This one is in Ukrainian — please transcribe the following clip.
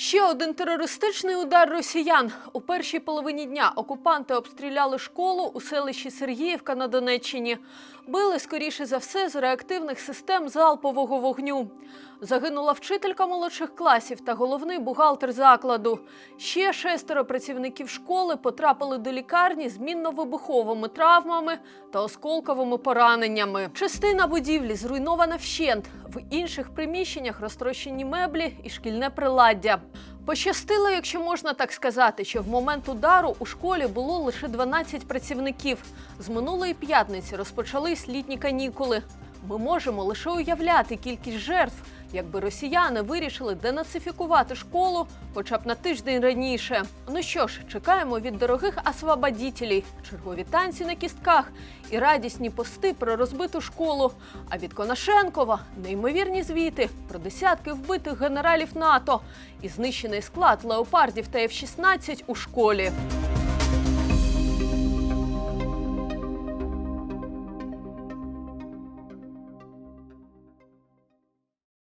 Ще один терористичний удар росіян. У першій половині дня окупанти обстріляли школу у селищі Сергіївка на Донеччині. Били, скоріше за все, з реактивних систем залпового вогню. Загинула вчителька молодших класів та головний бухгалтер закладу. Ще шестеро працівників школи потрапили до лікарні з мінно-вибуховими травмами та осколковими пораненнями. Частина будівлі зруйнована вщент. В інших приміщеннях розтрощені меблі і шкільне приладдя. Пощастило, якщо можна так сказати, що в момент удару у школі було лише 12 працівників. З минулої п'ятниці розпочались літні канікули. Ми можемо лише уявляти кількість жертв, якби росіяни вирішили денацифікувати школу хоча б на тиждень раніше. Ну що ж, чекаємо від дорогих освободітелів, чергові танці на кістках і радісні пости про розбиту школу. А від Конашенкова неймовірні звіти про десятки вбитих генералів НАТО і знищений склад леопардів та F-16 у школі.